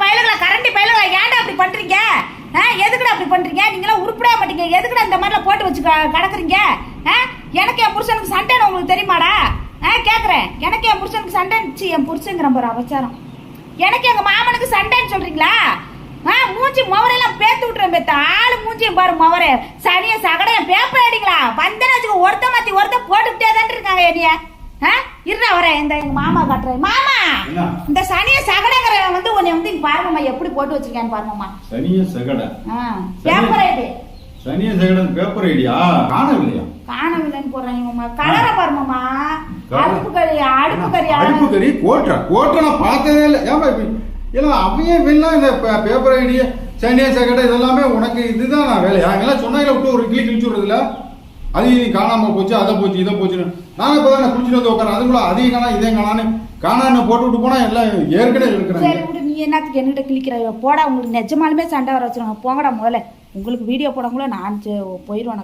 பயலுங்களா கரண்டி பயலுகளை ஏன்டா அப்படி பண்றீங்க? ஆ, எதுக்குடா அப்படி பண்றீங்க? நீங்களாம் உருப்பிடவே மாட்டீங்க. எதுக்குடா இந்த மாதிரிலாம் போட்டு வச்சு க- கிடக்குறீங்க? ஆ? எனக்கு என் புருஷனுக்கு சண்டைன்னு உங்களுக்கு தெரியுமாடா? ஆ கேட்குறேன் எனக்கு என் புருஷனுக்கு சண்டைச்சு என் புருஷங்கிற பாரு அவச்சாரம் எனக்கு எங்கள் மாமனுக்கு சண்டைன்னு சொல்கிறீங்களா ஆ மூஞ்சி முவரையெல்லாம் பேத்து விட்டுறேன் பேத்த. ஆளு மூஞ்சியும் பாரு முவரே. சனியை சகடையை பேப்பர் அடிங்களா? வந்தேன்னு வச்சுக்கோ ஒருத்த மாற்றி ஒருத்த போட்டுக்கிட்டே தான் இருக்காங்க என்னைய. இருடா வரேன் இந்த எங்க மாமா காட்டுறேன் மாமா? இந்த சனிய சகடங்கிற வந்து உன்னை வந்து இங்க பாருங்கம்மா எப்படி போட்டு வச்சிருக்கேன்னு பாருங்கம்மா சனிய சகட. பேப்பர் ஐடி சனிய சகடன் பேப்பர் ஐடியா காணவில்லையா? காணவில்லைன்னு போடுறாங்கம்மா கலரை பாருங்கம்மா? அடுப்பு கறி அடுப்பு கறி அடுப்பு கறி கோட்டை. கோட்டை நான் பார்த்ததே இல்லை. ஏமா இல்லை அவையே வெல்லாம் இந்த பேப்பர் ஐடி சனிய சகடை இதெல்லாமே உனக்கு இதுதான் நான் வேலையா எல்லாம் சொன்னாங்களே விட்டு ஒரு கிளி கிழிச்சு விடுறதுல? அது நீ காணாமல் போச்சு அதை போச்சு இதை போச்சுன்னு. நான் இப்போ தான் குளிச்சுட்டு வந்து உட்காரன் அதுக்குள்ள அதையும் காணா இதையும் காணான்னு காணான்னு போட்டு விட்டு போனால் எல்லாம் ஏற்கனவே இருக்கிறாங்க. நீ என்னத்துக்கு என்கிட்ட கிளிக்கிற போடா உங்களுக்கு நிஜமாலுமே சண்டை வர வச்சுருவாங்க. போங்கடா முதல்ல. உங்களுக்கு வீடியோ போடக்குள்ள நான் போயிடுவேன்